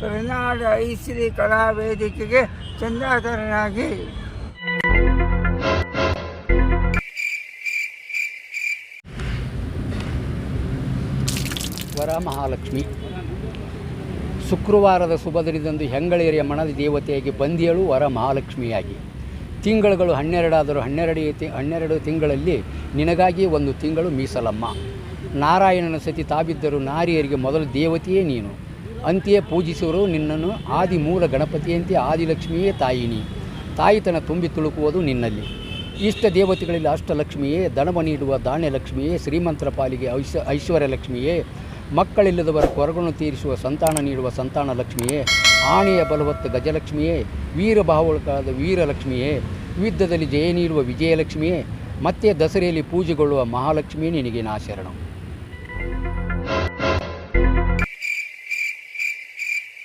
ಕರುನಾಡ ಐಶ್ರೀ ಕಲಾ ವೇದಿಕೆಗೆ ವರ ಮಹಾಲಕ್ಷ್ಮಿ ಶುಕ್ರವಾರದ ಶುಭದಿನದಂದು ಹೆಂಗಳೇರಿಯ ಮನದ ದೇವತೆಯಾಗಿ ಬಂದಿಯಳು ವರ ಮಹಾಲಕ್ಷ್ಮಿಯಾಗಿ ತಿಂಗಳುಗಳು ಹನ್ನೆರಡಾದರೂ ಹನ್ನೆರಡು ತಿ, ಹನ್ನೆರಡು ತಿಂಗಳಲ್ಲಿ ನಿನಗಾಗಿ ಒಂದು ತಿಂಗಳು ಮೀಸಲಮ್ಮ. ನಾರಾಯಣನ ಸತಿ ತಾಬಿದ್ದರು ನಾರಿಯರಿಗೆ ಮೊದಲು ದೇವತೆಯೇ ನೀನು. ಅಂತೆಯೇ ಪೂಜಿಸುವರು ನಿನ್ನನ್ನು ಆದಿ ಮೂಲ ಗಣಪತಿಯಂತೆ ಆದಿಲಕ್ಷ್ಮಿಯೇ ತಾಯಿನಿ. ತಾಯಿತನ ತುಂಬಿ ತುಳುಕುವುದು ನಿನ್ನಲ್ಲಿ. ಇಷ್ಟ ದೇವತೆಗಳಲ್ಲಿ ಅಷ್ಟಲಕ್ಷ್ಮಿಯೇ ದಣವ ನೀಡುವ ದಾಣ್ಯಲಕ್ಷ್ಮಿಯೇ ಶ್ರೀಮಂತರ ಪಾಲಿಗೆ ಐಶ, ಐಶ್ವರ್ಯಲಕ್ಷ್ಮಿಯೇ, ಮಕ್ಕಳಿಲ್ಲದವರ ಕೊರಗನ್ನು ತೀರಿಸುವ ಸಂತಾನ ನೀಡುವ ಸಂತಾನ ಲಕ್ಷ್ಮಿಯೇ ಆಣೆಯ ಬಲವತ್ತ ಗಜಲಕ್ಷ್ಮಿಯೇ ವೀರಭಾವಳಕಾದ ವೀರಲಕ್ಷ್ಮಿಯೇ, ಯುದ್ಧದಲ್ಲಿ ಜಯ ನೀಡುವ ವಿಜಯಲಕ್ಷ್ಮಿಯೇ, ಮತ್ತೆ ದಸರೆಯಲ್ಲಿ ಪೂಜೆಗೊಳ್ಳುವ ಮಹಾಲಕ್ಷ್ಮಿಯೇ ನಿನಗೆ ನಾ ಶರಣು